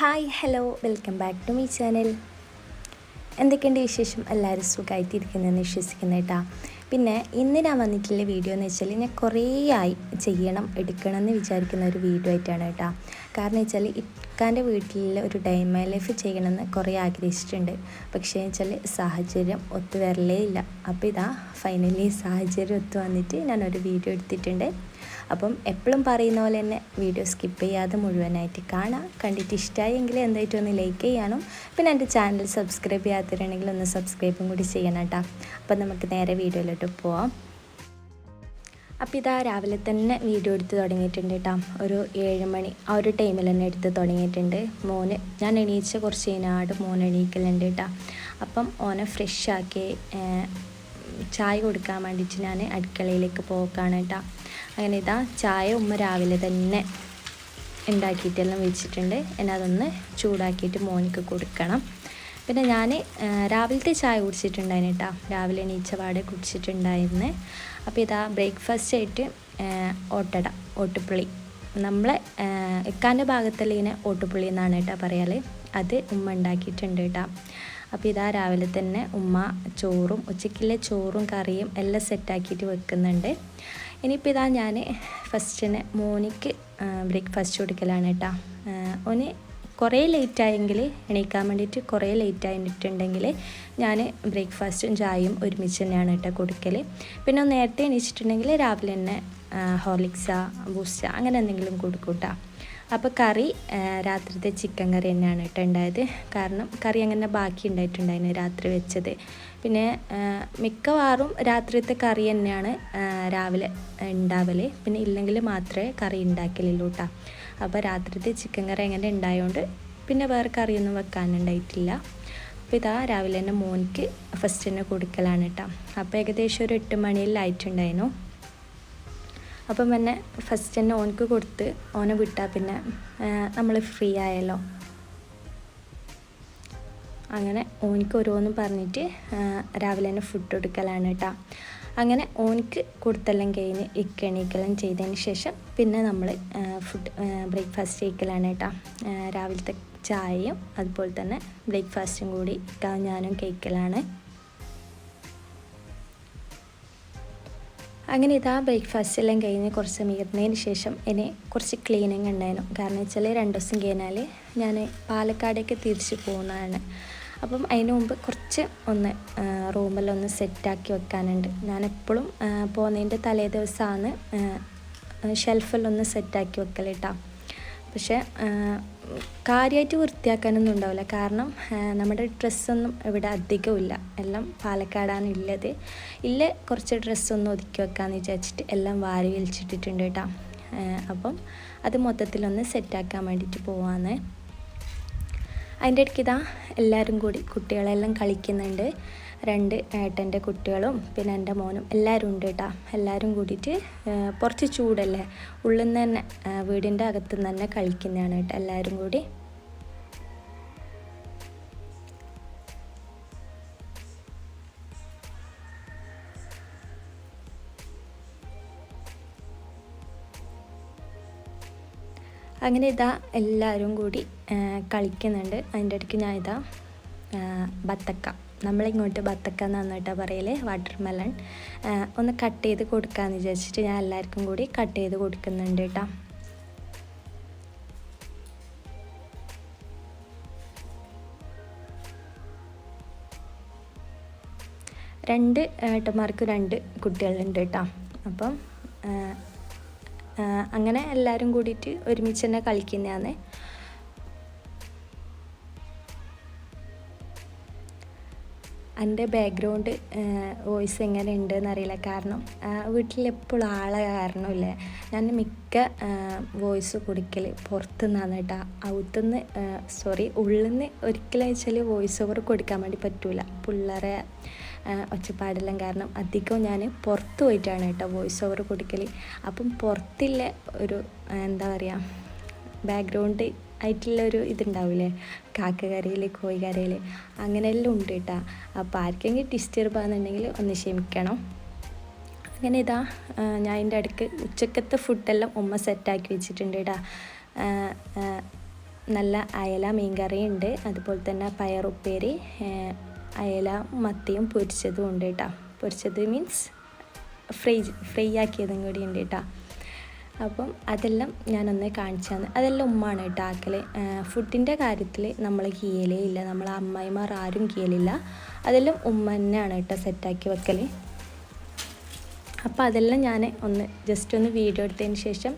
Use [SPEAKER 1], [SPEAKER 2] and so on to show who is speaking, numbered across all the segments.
[SPEAKER 1] Hi hello welcome back to my channel. എന്തൊക്കെയുണ്ട് വിശേഷം? എല്ലാവരും സുഖമായിട്ടിരിക്കുന്നതെന്ന് വിശ്വസിക്കുന്നു കേട്ടോ. പിന്നെ ഇന്ന് ഞാൻ വന്നിട്ടുള്ള വീഡിയോ എന്ന് വെച്ചാൽ ഞാൻ കുറേ ആയി ചെയ്യണം എടുക്കണം എന്ന് വിചാരിക്കുന്ന ഒരു വീഡിയോ ആയിട്ടാണ് കേട്ടോ. കാരണം വെച്ചാൽ ഇക്കാന്റെ വീട്ടിൽ ഒരു ഡൈമ ലൈഫ് ചെയ്യണമെന്ന് കുറേ ആഗ്രഹിച്ചിട്ടുണ്ട്. പക്ഷേ വെച്ചാൽ സാഹചര്യം ഒത്തു വരലേ ഇല്ല. അപ്പോൾ ഇതാ ഫൈനലി സാഹചര്യം ഒത്തു വന്നിട്ട് ഞാനൊരു വീഡിയോ എടുത്തിട്ടുണ്ട്. അപ്പം എപ്പോഴും പറയുന്ന പോലെ തന്നെ വീഡിയോ സ്കിപ്പ് ചെയ്യാതെ മുഴുവനായിട്ട് കാണാം. കണ്ടിട്ട് ഇഷ്ടമായെങ്കിൽ എന്തായിട്ടും ഒന്ന് ലൈക്ക് ചെയ്യാനും പിന്നെ എന്റെ ചാനൽ സബ്സ്ക്രൈബ് ചെയ്യാത്തവരാണെങ്കിൽ ഒന്ന് സബ്സ്ക്രൈബും കൂടി ചെയ്യണം കേട്ടോ അപ്പം നമുക്ക് നേരെ വീഡിയോയിലോട്ട് പോവാം. അപ്പോൾ ഇതാ രാവിലെ തന്നെ വീഡിയോ എടുത്ത് തുടങ്ങിയിട്ടുണ്ട് കേട്ടോ ഒരു ഏഴ് മണി ആ ഒരു ടൈമിൽ തന്നെ എടുത്ത് തുടങ്ങിയിട്ടുണ്ട്. മോന് ഞാൻ എണീച്ച കുറച്ച് കഴിഞ്ഞാട് മോൻ എണീക്കലുണ്ട് കേട്ടോ അപ്പം ഓനെ ഫ്രഷ് ആക്കി ചായ കൊടുക്കാൻ വേണ്ടിയിട്ട് ഞാൻ അടുക്കളയിലേക്ക് പോക്കാണ് കേട്ടോ. അങ്ങനെ ഇതാ ചായ ഉമ്മ രാവിലെ തന്നെ ഉണ്ടാക്കിയിട്ടെല്ലാം വെച്ചിട്ടുണ്ട്. എന്നെ അതൊന്ന് ചൂടാക്കിയിട്ട് മോനിക്ക് കൊടുക്കണം. പിന്നെ ഞാൻ രാവിലത്തെ ചായ കുടിച്ചിട്ടുണ്ടായിരുന്നു കേട്ടോ. രാവിലെ നീച്ചപാട് പാടെ കുടിച്ചിട്ടുണ്ടായിരുന്നു. അപ്പോൾ ഇതാ ബ്രേക്ക്ഫാസ്റ്റ് ആയിട്ട് ഓട്ടട ഓട്ടുപുളി. നമ്മളെ എക്കാന്റെ ഭാഗത്തുള്ള ഇങ്ങനെ ഓട്ടുപുളി എന്നാണ് കേട്ടോ പറയാൽ അത് ഉമ്മ ഉണ്ടാക്കിയിട്ടുണ്ട് കേട്ടോ. അപ്പോൾ ഇതാ രാവിലെ തന്നെ ഉമ്മ ചോറും ഉച്ചയ്ക്കുള്ള ചോറും കറിയും എല്ലാം സെറ്റാക്കിയിട്ട് വെക്കുന്നുണ്ട്. ഇനിയിപ്പോൾ ഇതാ ഞാൻ ഫസ്റ്റിന് മോനിക്ക് ബ്രേക്ക്ഫാസ്റ്റ് കൊടുക്കലാണ് കേട്ടോ ഓന് കുറേ ലേറ്റ് ആയെങ്കിൽ എണീക്കാൻ വേണ്ടിയിട്ട് കുറേ ലേറ്റ് ആയിട്ടുണ്ടെങ്കിൽ ഞാൻ ബ്രേക്ക്ഫാസ്റ്റും ചായയും ഒരുമിച്ച് തന്നെയാണ് കേട്ടോ കൊടുക്കൽ പിന്നെ നേരത്തെ എണീച്ചിട്ടുണ്ടെങ്കിൽ രാവിലെ തന്നെ ഹോർലിക്സ ബൂസ്റ്റ അങ്ങനെ എന്തെങ്കിലും കൊടുക്കൂട്ടാ കേട്ടോ അപ്പോൾ കറി രാത്രിത്തെ ചിക്കൻ കറി തന്നെയാണ് കേട്ടോ ഉണ്ടായത്. കാരണം കറി അങ്ങനെ ബാക്കി ഉണ്ടായിട്ടുണ്ടായിരുന്നു രാത്രി വെച്ചത്. പിന്നെ മിക്കവാറും രാത്രിത്തെ കറി തന്നെയാണ് രാവിലെ ഉണ്ടാവൽ പിന്നെ ഇല്ലെങ്കിൽ മാത്രമേ കറി ഉണ്ടാക്കലുള്ളൂ കേട്ടോ. അപ്പോൾ രാത്രിത്തെ ചിക്കൻ കറി അങ്ങനെ ഉണ്ടായതുകൊണ്ട് പിന്നെ വേറെ കറിയൊന്നും വെക്കാനുണ്ടായിട്ടില്ല അപ്പോൾ ഇതാ രാവിലെ തന്നെ മോനിക്ക് ഫസ്റ്റ് തന്നെ കൊടുക്കലാണ് കേട്ടോ. അപ്പോൾ ഏകദേശം ഒരു എട്ട് മണിയിലായിട്ടുണ്ടായിരുന്നു അപ്പം പിന്നെ ഫസ്റ്റ് തന്നെ ഓനക്ക് കൊടുത്ത് ഓനെ വിട്ടാൽ പിന്നെ നമ്മൾ ഫ്രീ ആയല്ലോ. അങ്ങനെ ഓനിക്ക് ഓരോന്നും പറഞ്ഞിട്ട് രാവിലെ തന്നെ ഫുഡ് കൊടുക്കലാണ് കേട്ടോ അങ്ങനെ ഓനിക്ക് കൊടുത്തെല്ലാം കഴിഞ്ഞ് ഇക്കണീക്കെല്ലാം ചെയ്തതിന് ശേഷം പിന്നെ നമ്മൾ ഫുഡ് ബ്രേക്ക്ഫാസ്റ്റ് കഴിക്കലാണ് കേട്ടോ രാവിലത്തെ ചായയും അതുപോലെ തന്നെ ബ്രേക്ക്ഫാസ്റ്റും കൂടി ഞാനും കഴിക്കലാണ്. അങ്ങനെ ഇതാ ബ്രേക്ക്ഫാസ്റ്റ് എല്ലാം കഴിഞ്ഞ് കുറച്ച് മികുന്നതിന് ശേഷം എന്നെ കുറച്ച് ക്ലീനിങ് ഉണ്ടായിരുന്നു. കാരണം വെച്ചാൽ രണ്ട് ദിവസം കഴിഞ്ഞാൽ ഞാൻ പാലക്കാടേക്ക് തിരിച്ച് പോകുന്നതാണ്. അപ്പം അതിന് മുമ്പ് കുറച്ച് ഒന്ന് റൂമെല്ലാം ഒന്ന് സെറ്റാക്കി വെക്കാനുണ്ട്. ഞാൻ എപ്പോഴും പോകുന്നതിന്റെ തലേ ദിവസമാണ് ഷെൽഫിലൊന്ന് സെറ്റാക്കി വെക്കൽ കേട്ടോ പക്ഷേ കാര്യമായിട്ട് വൃത്തിയാക്കാനൊന്നും ഉണ്ടാവില്ല. കാരണം നമ്മുടെ ഡ്രസ്സൊന്നും ഇവിടെ അധികമില്ല. എല്ലാം പാലക്കാടാണ് ഉള്ളത്. ഇല്ല കുറച്ച് ഡ്രസ്സൊന്നും ഒതുക്കി വെക്കാമെന്ന് വിചാരിച്ചിട്ട് എല്ലാം വാരി വലിച്ചിട്ടിട്ടുണ്ട് കേട്ടോ. അപ്പം അത് മൊത്തത്തിലൊന്ന് സെറ്റാക്കാൻ വേണ്ടിയിട്ട് പോവാന്ന്. അതിന്റെ ഇടയ്ക്ക് ഇതാ എല്ലാവരും കൂടി കുട്ടികളെല്ലാം കളിക്കുന്നുണ്ട്. രണ്ട് ഏട്ടന്റെ കുട്ടികളും പിന്നെ എന്റെ മോനും എല്ലാവരും ഉണ്ട് കേട്ടോ. എല്ലാവരും കൂടിയിട്ട് കുറച്ച് ചൂടല്ലേ? ഉള്ളിൽ നിന്ന് തന്നെ വീടിന്റെ അകത്തു നിന്ന് തന്നെ കളിക്കുന്നതാണ് കേട്ടോ എല്ലാവരും കൂടി. അങ്ങനെ ഇതാ എല്ലാവരും കൂടി കളിക്കുന്നുണ്ട്. അതിന്റെ ഇടയ്ക്ക് ഞാൻ ഇതാ ബത്തക്ക. നമ്മളിങ്ങോട്ട് ബത്തക്ക എന്ന് നന്നായിട്ടാണ് പറയൽ വാട്ടർ മെലൺ ഒന്ന് കട്ട് ചെയ്ത് കൊടുക്കാമെന്ന് വിചാരിച്ചിട്ട് ഞാൻ എല്ലാവർക്കും കൂടി കട്ട് ചെയ്ത് കൊടുക്കുന്നുണ്ട് കേട്ടോ രണ്ട് ഏട്ടന്മാർക്ക് രണ്ട് കുട്ടികളുണ്ട് കേട്ടോ അപ്പം അങ്ങനെ എല്ലാവരും കൂടിയിട്ട് ഒരുമിച്ച് തന്നെ കളിക്കുന്നതാണ്. എന്റെ ബാക്ക്ഗ്രൗണ്ട് വോയിസ് എങ്ങനെ ഉണ്ട് എന്നറിയില്ല കാരണം വീട്ടിലെപ്പോഴും ആളെ കാരണമില്ലേ. ഞാൻ മിക്ക വോയിസ് കൊടുക്കൽ പുറത്തുനിന്നാണ് കേട്ടോ. ഔത്തുനിന്ന് സോറി ഉള്ളിൽ നിന്ന് ഒരിക്കലും വെച്ചാൽ വോയിസ് ഓവർ കൊടുക്കാൻ വേണ്ടി പറ്റൂല. പിള്ളേരെ ഒച്ചപ്പാടെല്ലാം. കാരണം അധികം ഞാൻ പുറത്ത് പോയിട്ടാണ് കേട്ടോ വോയിസ് ഓവർ കൊടുക്കൽ അപ്പം പുറത്തില്ല ഒരു എന്താ പറയുക ബാക്ക്ഗ്രൗണ്ട് ആയിട്ടുള്ള ഒരു ഇതുണ്ടാവില്ലേ കാക്ക കരയിൽ കോഴി കരയിൽ അങ്ങനെയെല്ലാം ഉണ്ട് കേട്ടോ. അപ്പോൾ ആർക്കെങ്കിലും ഡിസ്റ്റർബ് ആണെന്നുണ്ടെങ്കിൽ ഒന്ന് ക്ഷമിക്കണം. അങ്ങനെ ഇതാ ഞാൻ അതിന്റെ അടുക്ക് ഉച്ചക്കത്തെ ഫുഡെല്ലാം ഉമ്മ സെറ്റാക്കി വെച്ചിട്ടുണ്ട് കേട്ടോ. നല്ല അയല മീൻകറി ഉണ്ട്. അതുപോലെ തന്നെ പയറുപ്പേരി അയല മത്തിയും പൊരിച്ചതും ഉണ്ട് കേട്ടോ. പൊരിച്ചത് മീൻസ് ഫ്രൈ ഫ്രൈ ആക്കിയതും കൂടി ഉണ്ട് കേട്ടോ. അപ്പം അതെല്ലാം ഞാനൊന്ന് കാണിച്ചു തന്നെ അതെല്ലാം ഉമ്മാണ് കേട്ടോ ആക്കൽ ഫുഡിന്റെ കാര്യത്തിൽ നമ്മൾ കീയലേ ഇല്ല. നമ്മൾ അമ്മായിമാർ ആരും കീയലില്ല. അതെല്ലാം ഉമ്മ തന്നെയാണ് കേട്ടോ സെറ്റാക്കി വെക്കൽ അപ്പോൾ അതെല്ലാം ഞാൻ ഒന്ന് ജസ്റ്റ് ഒന്ന് വീഡിയോ എടുത്തതിന് ശേഷം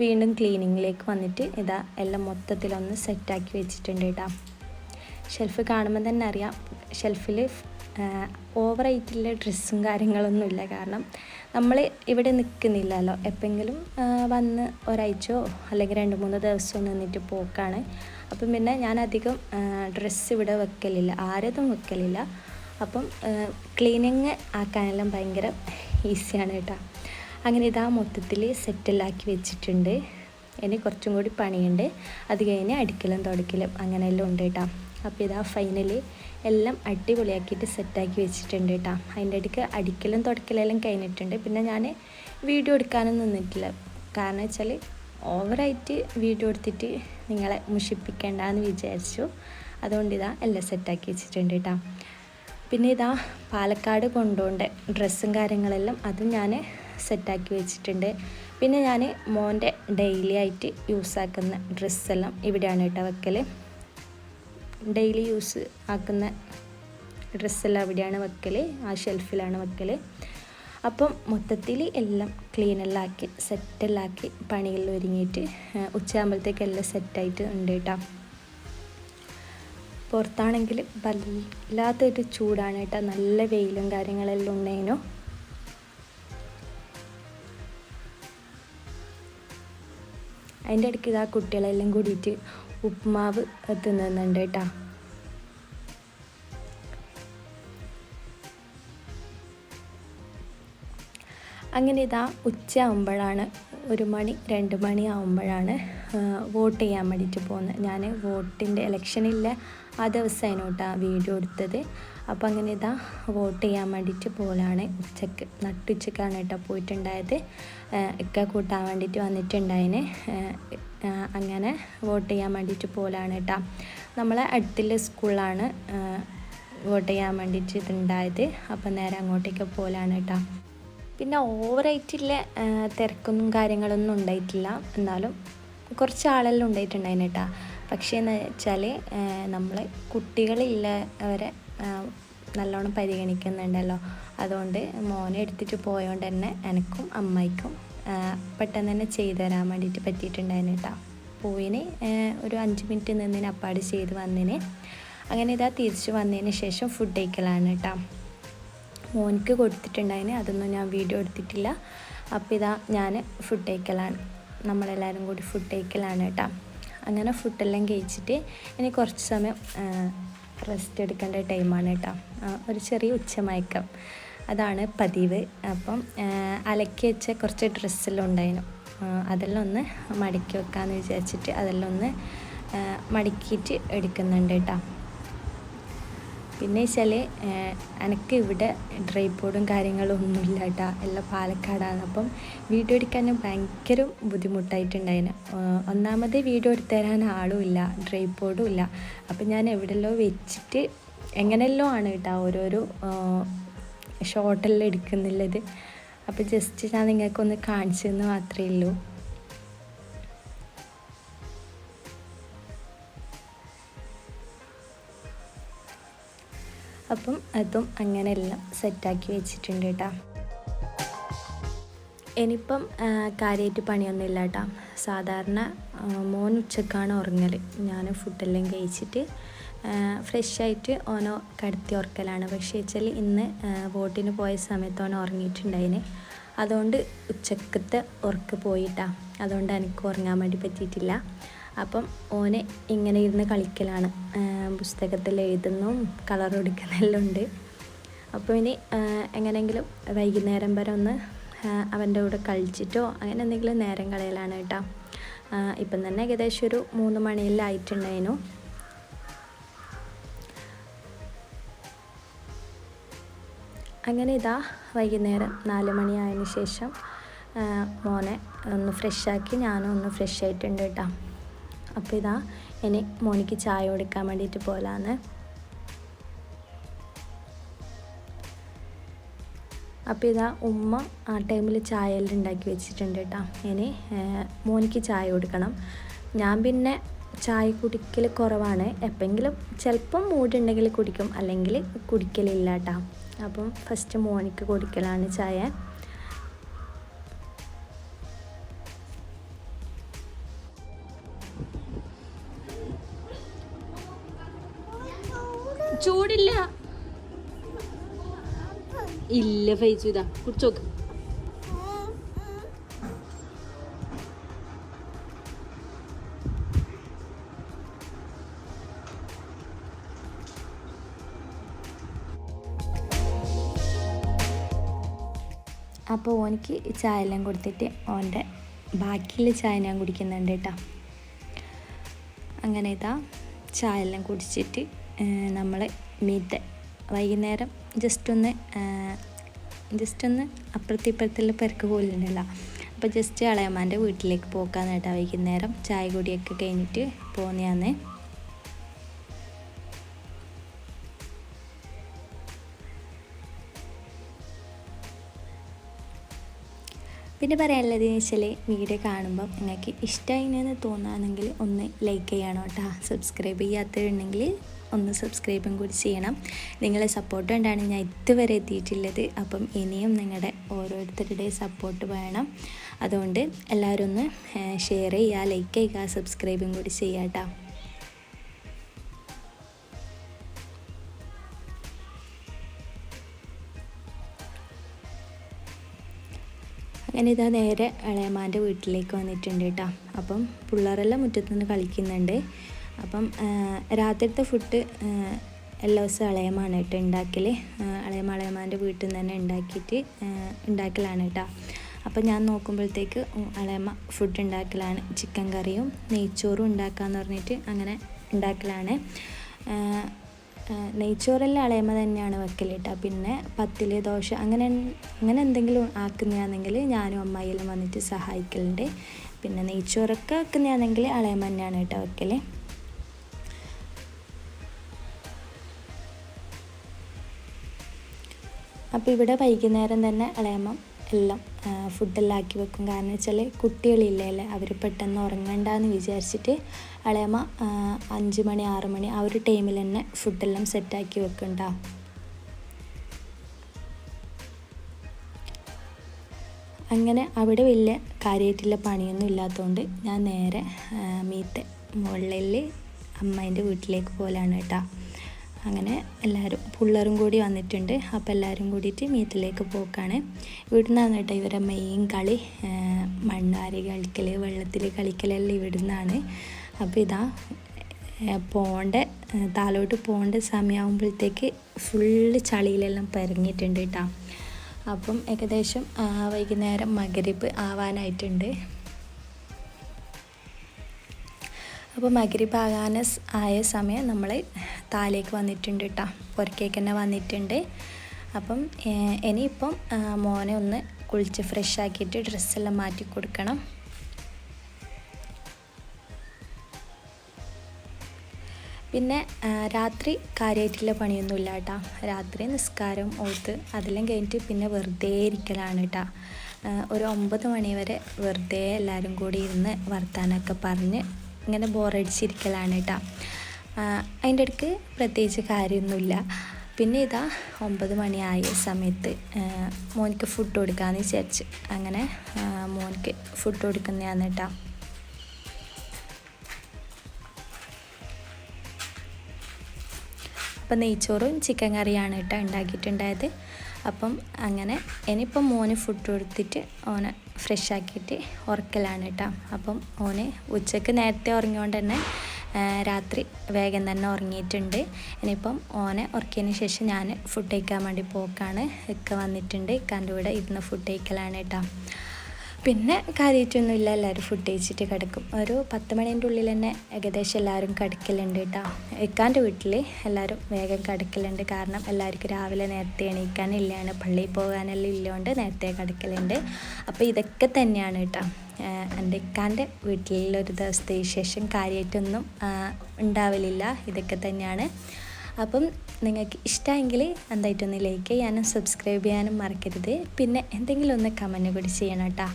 [SPEAKER 1] വീണ്ടും ക്ലീനിങ്ങിലേക്ക് വന്നിട്ട് ഇതാ എല്ലാം മൊത്തത്തിലൊന്ന് സെറ്റാക്കി വെച്ചിട്ടുണ്ട് കേട്ടോ. ഷെൽഫ് കാണുമ്പോൾ തന്നെ അറിയാം. ഷെൽഫിൽ ഓവറായിട്ടുള്ള ഡ്രസ്സും കാര്യങ്ങളൊന്നുമില്ല. കാരണം നമ്മൾ ഇവിടെ നിൽക്കുന്നില്ലല്ലോ എപ്പെങ്കിലും വന്ന് ഒരാഴ്ചയോ അല്ലെങ്കിൽ രണ്ട് മൂന്ന് ദിവസമോ നിന്നിട്ട് പോക്കാണ്. അപ്പം പിന്നെ ഞാൻ അധികം ഡ്രസ്സ് ഇവിടെ വെക്കലില്ല. ആരതും വെക്കലില്ല. അപ്പം ക്ലീനിങ് ആക്കാനെല്ലാം ഭയങ്കര ഈസിയാണ് കേട്ടോ അങ്ങനെ ഇതാ മൊത്തത്തിൽ സെറ്റിലാക്കി വെച്ചിട്ടുണ്ട്. ഇനി കുറച്ചും കൂടി പണിയുണ്ട്. അത് കഴിഞ്ഞ് അടിക്കലും തുടക്കലും അങ്ങനെയെല്ലാം ഉണ്ട് കേട്ടോ അപ്പോൾ ഇതാ ഫൈനലി എല്ലാം അടിപൊളിയാക്കിയിട്ട് സെറ്റാക്കി വെച്ചിട്ടുണ്ട് കേട്ടോ അതിന്റെ ഇടയ്ക്ക് അടിക്കലും തുടക്കലെല്ലാം കഴിഞ്ഞിട്ടുണ്ട്. പിന്നെ ഞാൻ വീഡിയോ എടുക്കാനും നിന്നിട്ടില്ല. കാരണം വെച്ചാൽ ഓവറായിട്ട് വീഡിയോ എടുത്തിട്ട് നിങ്ങളെ മുഷിപ്പിക്കേണ്ടെന്ന് വിചാരിച്ചു. അതുകൊണ്ട് ഇതാ എല്ലാം സെറ്റാക്കി വെച്ചിട്ടുണ്ട് കേട്ടോ പിന്നെ ഇതാ പാലക്കാട് കൊണ്ടുപോകേണ്ട ഡ്രസ്സും കാര്യങ്ങളെല്ലാം അതും ഞാൻ സെറ്റാക്കി വെച്ചിട്ടുണ്ട്. പിന്നെ ഞാൻ മോന്റെ ഡെയിലി ആയിട്ട് യൂസാക്കുന്ന ഡ്രസ്സെല്ലാം ഇവിടെയാണ് കേട്ടോ വെക്കൽ ഡെയിലി യൂസ് ആക്കുന്ന ഡ്രസ്സെല്ലാം അവിടെയാണ് വെക്കൽ ആ ഷെൽഫിലാണ് വെക്കൽ അപ്പം മൊത്തത്തിൽ എല്ലാം ക്ലീനെല്ലാം ആക്കി സെറ്റെല്ലാം ആക്കി പണികളിൽ ഒരുങ്ങിയിട്ട് ഉച്ചയാകുമ്പോഴത്തേക്ക് എല്ലാം സെറ്റായിട്ട് ഉണ്ട് കേട്ടോ പുറത്താണെങ്കിൽ വല്ലാത്തൊരു ചൂടാണ് കേട്ടോ നല്ല വെയിലും കാര്യങ്ങളെല്ലാം ഉണ്ടേനു അതിന്റെ ഇടയ്ക്ക് ഇതാ കുട്ടികളെല്ലാം കൂടിയിട്ട് ഉപ്മാവ് തിന്നുന്നുണ്ട് കേട്ടോ. അങ്ങനെ ഇതാ ഉച്ചയാകുമ്പോഴാണ് ഒരു മണി രണ്ട് മണി ആകുമ്പോഴാണ് വോട്ട് ചെയ്യാൻ വേണ്ടിയിട്ട് പോകുന്നത്. ഞാൻ വോട്ടിന്റെ ഇലക്ഷനില്ല ആ ദിവസമാണ് കേട്ടോ വീഡിയോ എടുത്തത്. അപ്പോൾ അങ്ങനെ ഇതാ വോട്ട് ചെയ്യാൻ വേണ്ടിയിട്ട് പോലാണ്. ഉച്ചയ്ക്ക് നട്ടുച്ചക്കാണ് കേട്ടോ പോയിട്ടുണ്ടായത്. ഇക്ക കൂട്ടാൻ വേണ്ടിയിട്ട് വന്നിട്ടുണ്ടായിന്. അങ്ങനെ വോട്ട് ചെയ്യാൻ വേണ്ടിയിട്ട് പോലാണ് കേട്ടോ. നമ്മളെ അടുത്തുള്ള സ്കൂളിലാണ് വോട്ട് ചെയ്യാൻ വേണ്ടിയിട്ട് ഇതുണ്ടായത്. അപ്പം നേരെ അങ്ങോട്ടേക്ക് പോലാണ് കേട്ടോ. പിന്നെ ഓവറായിട്ടുള്ള തിരക്കൊന്നും കാര്യങ്ങളൊന്നും ഉണ്ടായിട്ടില്ല. എന്നാലും കുറച്ച് ആളെല്ലാം ഉണ്ടായിട്ടുണ്ടായിന് കേട്ടോ. പക്ഷേ എന്ന് വെച്ചാൽ നമ്മൾ കുട്ടികളില്ലവരെ നല്ലോണം പരിഗണിക്കുന്നുണ്ടല്ലോ. അതുകൊണ്ട് മോനെ എടുത്തിട്ട് പോയതുകൊണ്ട് തന്നെ എനിക്കും അമ്മയ്ക്കും പെട്ടെന്ന് തന്നെ ചെയ്തു തരാൻ വേണ്ടിയിട്ട് പറ്റിയിട്ടുണ്ടായിരുന്നു കേട്ടോ പൂവിന് ഒരു അഞ്ച് മിനിറ്റ് നിന്നിന് അപ്പാട് ചെയ്ത് വന്നിന് അങ്ങനെ ഇതാ തിരിച്ചു വന്നതിന് ശേഷം ഫുഡ് കഴിക്കലാണ് കേട്ടോ മോനിക്ക് കൊടുത്തിട്ടുണ്ടായിന് അതൊന്നും ഞാൻ വീഡിയോ എടുത്തിട്ടില്ല. അപ്പോൾ ഇതാ ഞാൻ ഫുഡ് കഴിക്കലാണ് നമ്മളെല്ലാവരും കൂടി ഫുഡ് കഴിക്കലാണ് കേട്ടോ അങ്ങനെ ഫുഡെല്ലാം കഴിച്ചിട്ട് ഇനി കുറച്ച് സമയം റെസ്റ്റ് എടുക്കേണ്ട ടൈമാണ് കേട്ടോ ഒരു ചെറിയ ഉച്ചമയക്കം. അതാണ് പതിവ്. അപ്പം അലക്കി വെച്ച കുറച്ച് ഡ്രസ്സെല്ലാം ഉണ്ടായിരുന്നു അതെല്ലാം ഒന്ന് മടക്കി വെക്കാമെന്ന് വിചാരിച്ചിട്ട് അതെല്ലാം ഒന്ന് മടക്കിയിട്ട് എടുക്കുന്നുണ്ട് കേട്ടോ പിന്നെ വെച്ചാൽ എനിക്ക് ഇവിടെ ഡ്രൈ ബോർഡും കാര്യങ്ങളും ഒന്നുമില്ല കേട്ടോ എല്ലാം പാലക്കാടാണ്. അപ്പം വീഡിയോ എടുക്കാൻ ഭയങ്കര ബുദ്ധിമുട്ടായിട്ടുണ്ടായിന്. ഒന്നാമത് വീഡിയോ എടുത്തു തരാൻ ആളും ഇല്ല ഡ്രൈ ബോർഡും ഇല്ല. അപ്പം ഞാൻ എവിടെല്ലോ വെച്ചിട്ട് എങ്ങനെയല്ലോ ആണ് കേട്ടോ ഓരോരോ ഷോട്ടെല്ലാം എടുക്കുന്നുള്ളത്. അപ്പോൾ ജസ്റ്റ് ഞാൻ നിങ്ങൾക്കൊന്ന് കാണിച്ചു തന്നു മാത്രമേ ഉള്ളൂ. അപ്പം അതും അങ്ങനെ എല്ലാം സെറ്റാക്കി വെച്ചിട്ടുണ്ട് കേട്ടോ ഇനിയിപ്പം കാര്യമായിട്ട് പണിയൊന്നും ഇല്ല കേട്ടോ സാധാരണ മോൻ ഉച്ചക്കാണ് ഉറങ്ങൽ ഞാൻ ഫുഡെല്ലാം കഴിച്ചിട്ട് ഫ്രഷായിട്ട് ഓനോ കടത്തി ഉറക്കലാണ്. പക്ഷേ വെച്ചാൽ ഇന്ന് ബോട്ടിന് പോയ സമയത്ത് ഓൻ ഉറങ്ങിയിട്ടുണ്ടായിന്. അതുകൊണ്ട് ഉച്ചക്കത്തെ ഉറക്ക് പോയിട്ടാ അതുകൊണ്ട് എനിക്ക് ഉറങ്ങാൻ വേണ്ടി പറ്റിയിട്ടില്ല. അപ്പം ഓനെ ഇങ്ങനെ ഇരുന്ന് കളിക്കലാണ്. പുസ്തകത്തിൽ എഴുതുന്നു കളർ കൊടുക്കുന്നെല്ലാം ഉണ്ട് അപ്പോൾ ഇനി എങ്ങനെയെങ്കിലും വൈകുന്നേരം വരെ ഒന്ന് അവന്റെ കൂടെ കളിച്ചിട്ടോ അങ്ങനെ എന്തെങ്കിലും നേരം കളയലാണ് കേട്ടോ. ഇപ്പം തന്നെ ഏകദേശം ഒരു മൂന്ന് മണിയെല്ലാം ആയിട്ടുണ്ടായിരുന്നു അങ്ങനെ ഇതാ വൈകുന്നേരം നാല് മണിയായതിന് ശേഷം മോനെ ഒന്ന് ഫ്രഷാക്കി ഞാനും ഒന്ന് ഫ്രഷ് ആയിട്ടുണ്ട് കേട്ടോ. അപ്പോൾ ഇതാ ഇനി മോനിക്ക് ചായ കൊടുക്കാൻ വേണ്ടിയിട്ട് പോലാന്ന്. അപ്പോൾ ഇതാ ഉമ്മ ആ ടൈമിൽ ചായ എല്ലാം ഉണ്ടാക്കി വെച്ചിട്ടുണ്ട് കേട്ടോ. ഇനി മോനിക്ക് ചായ കൊടുക്കണം. ഞാൻ പിന്നെ ചായ കുടിക്കൽ കുറവാണ്. എപ്പോഴെങ്കിലും ചിലപ്പം മൂടുണ്ടെങ്കിൽ കുടിക്കും. അല്ലെങ്കിൽ കുടിക്കലില്ല കേട്ടോ. അപ്പം ഫസ്റ്റ് മോനിക്ക് കൊടുക്കലാണ് ചായ.
[SPEAKER 2] ചൂടില്ല. ഇല്ല ഫൈസു ഇതാ കുടിച്ചോക്ക്
[SPEAKER 1] അപ്പോൾ ഓനിക്ക് ചായ എല്ലാം കൊടുത്തിട്ട് ഓന്റെ ബാക്കിയുള്ള ചായ ഞാൻ കുടിക്കുന്നുണ്ട് കേട്ടോ. അങ്ങനെ ഇതാ ചായ എല്ലാം കുടിച്ചിട്ട് നമ്മൾ മീത്തെ വൈകുന്നേരം ജസ്റ്റ് ഒന്ന് ജസ്റ്റ് ഒന്ന് അപ്പുറത്തെ ഇപ്പുറത്തുള്ള പെരക്ക് പോലുണ്ടല്ലോ. അപ്പോൾ ജസ്റ്റ് അളയമ്മാന്റെ വീട്ടിലേക്ക് പോക്കാന്ന് കേട്ടോ വൈകുന്നേരം ചായ കുടിയൊക്കെ കഴിഞ്ഞിട്ട് പോകുന്നതാന്ന് പിന്നെ പറയാനുള്ളത് എന്ന് വെച്ചാൽ വീഡിയോ കാണുമ്പം നിങ്ങൾക്ക് ഇഷ്ടമായിന്ന് തോന്നുകയാണെങ്കിൽ ഒന്ന് ലൈക്ക് ചെയ്യണം കേട്ടോ. സബ്സ്ക്രൈബ് ചെയ്യാത്തതുണ്ടെങ്കിൽ ഒന്ന് സബ്സ്ക്രൈബും കൂടി ചെയ്യണം. നിങ്ങളെ സപ്പോർട്ട് കൊണ്ടാണ് ഞാൻ ഇതുവരെ എത്തിയിട്ടുള്ളത്. അപ്പം ഇനിയും നിങ്ങളുടെ ഓരോരുത്തരുടെ സപ്പോർട്ട് വേണം. അതുകൊണ്ട് എല്ലാവരും ഒന്ന് ഷെയർ ചെയ്യുക ലൈക്ക് ചെയ്യുക സബ്സ്ക്രൈബും കൂടി ചെയ്യാം കേട്ടോ. ഇതാ നേരെ ഇളയമാന്റെ വീട്ടിലേക്ക് വന്നിട്ടുണ്ട് കേട്ടോ അപ്പം പിള്ളേരെല്ലാം മുറ്റത്ത് നിന്ന് കളിക്കുന്നുണ്ട്. അപ്പം രാത്രിത്തെ ഫുഡ് എല്ലാ ദിവസവും ഇളയമാണ് കേട്ടോ ഉണ്ടാക്കൽ ഇളയമാന്റെ വീട്ടിൽ നിന്ന് തന്നെ ഉണ്ടാക്കിയിട്ട് ഉണ്ടാക്കലാണ് കേട്ടോ അപ്പം ഞാൻ നോക്കുമ്പോഴത്തേക്ക് ഇളയമ്മ ഫുഡ് ഉണ്ടാക്കലാണ്. ചിക്കൻ കറിയും നെയ്ച്ചോറും ഉണ്ടാക്കാമെന്ന് പറഞ്ഞിട്ട് അങ്ങനെ ഉണ്ടാക്കലാണ്. നെയ്ച്ചോറെല്ലാം അളയമ്മ തന്നെയാണ് വെക്കൽ കേട്ടോ പിന്നെ പത്തിൽ ദോശ അങ്ങനെ അങ്ങനെ എന്തെങ്കിലും ആക്കുന്നതാണെങ്കിൽ ഞാനും അമ്മായിയെല്ലാം വന്നിട്ട് സഹായിക്കലുണ്ട്. പിന്നെ നെയ്ച്ചോറൊക്കെ വെക്കുന്നതാണെങ്കിൽ അളയമ്മ തന്നെയാണ് കേട്ടോ വെക്കൽ അപ്പോൾ ഇവിടെ വൈകുന്നേരം തന്നെ ഇളയമ്മ എല്ലാം ഫുഡെല്ലാം ആക്കി വെക്കും. കാരണം വെച്ചാൽ കുട്ടികളില്ലേ അവർ പെട്ടെന്ന് ഉറങ്ങണ്ടെന്ന് വിചാരിച്ചിട്ട് ഇളയമ്മ അഞ്ച് മണി ആറ് മണി ആ ഒരു ടൈമിൽ തന്നെ ഫുഡെല്ലാം സെറ്റാക്കി വെക്കണ്ട. അങ്ങനെ അവിടെ വലിയ കാര്യമായിട്ടുള്ള പണിയൊന്നും ഇല്ലാത്തതുകൊണ്ട് ഞാൻ നേരെ മീത്തെ മുകളിൽ അമ്മേന്റെ വീട്ടിലേക്ക് പോലാണ് കേട്ടോ. അങ്ങനെ എല്ലാവരും പിള്ളേരും കൂടി വന്നിട്ടുണ്ട്. അപ്പോൾ എല്ലാവരും കൂടിയിട്ട് മീറ്റിലേക്ക് പോക്കാണ്. ഇവിടുന്നാണ് കേട്ടോ ഇവരെ മെയിൻ കളി. മണ്ണാരി കളിക്കൽ വെള്ളത്തിൽ കളിക്കലെല്ലാം ഇവിടുന്നാണ്. അപ്പോൾ ഇതാ പോണ്ട താലോട്ട് പോകേണ്ട സമയമാകുമ്പോഴത്തേക്ക് ഫുള്ള് ചളിയിലെല്ലാം പരങ്ങിയിട്ടുണ്ട് കേട്ടോ. അപ്പം ഏകദേശം വൈകുന്നേരം മകരിപ്പ് ആവാനായിട്ടുണ്ട്. അപ്പോൾ ആകാൻ ആയ സമയം നമ്മൾ താലേക്ക് വന്നിട്ടുണ്ട് കേട്ടോ. പുറക്കേക്ക് തന്നെ വന്നിട്ടുണ്ട്. അപ്പം ഇനിയിപ്പം മോനെ ഒന്ന് കുളിച്ച് ഫ്രഷ് ആക്കിയിട്ട് ഡ്രസ്സെല്ലാം മാറ്റി കൊടുക്കണം. പിന്നെ രാത്രി കാര്യമായിട്ടുള്ള പണിയൊന്നുമില്ല കേട്ടോ. രാത്രി നിസ്കാരം ഓത്ത് അതെല്ലാം കഴിഞ്ഞിട്ട് പിന്നെ വെറുതെ ഇരിക്കലാണ് കേട്ടോ. ഒരു ഒമ്പത് മണി വരെ വെറുതെ എല്ലാവരും കൂടി ഇരുന്ന് വർത്താനമൊക്കെ പറഞ്ഞ് ഇങ്ങനെ ബോറടിച്ചിരിക്കലാണ് കേട്ടോ അതിന്റെ ഇടയ്ക്ക് പ്രത്യേകിച്ച് കാര്യമൊന്നുമില്ല പിന്നെ ഇതാ ഒമ്പത് മണിയായ സമയത്ത് മോനിക്ക് ഫുഡ് കൊടുക്കാമെന്ന് വിചാരിച്ച്. അങ്ങനെ മോനിക്ക് ഫുഡ് കൊടുക്കുന്നതാണ് കേട്ടോ അപ്പം നെയ്ച്ചോറും ചിക്കൻ കറിയാണ് കേട്ടോ ഉണ്ടാക്കിയിട്ടുണ്ടായത്. അപ്പം അങ്ങനെ ഇനിയിപ്പം മോന് ഫുഡ് കൊടുത്തിട്ട് ഓനെ ഫ്രഷ് ആക്കിയിട്ട് ഉറക്കലാണ് കേട്ടോ. അപ്പം ഓന് ഉച്ചയ്ക്ക് നേരത്തെ ഉറങ്ങിയോണ്ട് തന്നെ രാത്രി വേഗം തന്നെ ഉറങ്ങിയിട്ടുണ്ട്. ഇനിയിപ്പം ഓനെ ഉറക്കിയതിന് ശേഷം ഞാൻ ഫുഡ് കഴിക്കാൻ വേണ്ടി പോക്കാണ്. ഇക്ക വന്നിട്ടുണ്ട്. ഇക്കാന്റെ കൂടെ ഇരുന്ന് ഫുഡ് കഴിക്കലാണ് കേട്ടോ. പിന്നെ കാര്യമായിട്ടൊന്നുമില്ല എല്ലാവരും ഫുഡ് കഴിച്ചിട്ട് കിടക്കും. ഒരു പത്ത് മണീന്റെ ഉള്ളിൽ തന്നെ ഏകദേശം എല്ലാവരും കിടക്കലുണ്ട് കേട്ടോ ഇക്കാന്റെ വീട്ടിൽ എല്ലാവരും വേഗം കിടക്കലുണ്ട്. കാരണം എല്ലാവർക്കും രാവിലെ നേരത്തെ എണീക്കാനില്ലാണ്. പള്ളിയിൽ പോകാനെല്ലാം ഇല്ലാണ്ട് നേരത്തെ കിടക്കലുണ്ട്. അപ്പോൾ ഇതൊക്കെ തന്നെയാണ് കേട്ടോ എന്റെ ഇക്കാന്റെ വീട്ടിലൊരു ദിവസത്തെ വിശേഷം കാര്യമായിട്ടൊന്നും ഉണ്ടാവലില്ല. ഇതൊക്കെ തന്നെയാണ്. അപ്പം നിങ്ങൾക്ക് ഇഷ്ടമെങ്കിൽ എന്തായിട്ടൊന്ന് ലൈക്ക് ചെയ്യാനും സബ്സ്ക്രൈബ് ചെയ്യാനും മറക്കരുത്. പിന്നെ എന്തെങ്കിലും ഒന്ന് കമന്റ് കൂടി ചെയ്യണം കേട്ടോ.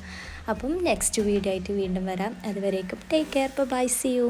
[SPEAKER 1] അപ്പം നെക്സ്റ്റ് വീഡിയോ ആയിട്ട് വീണ്ടും വരാം. അതുവരേക്കും take care bye see you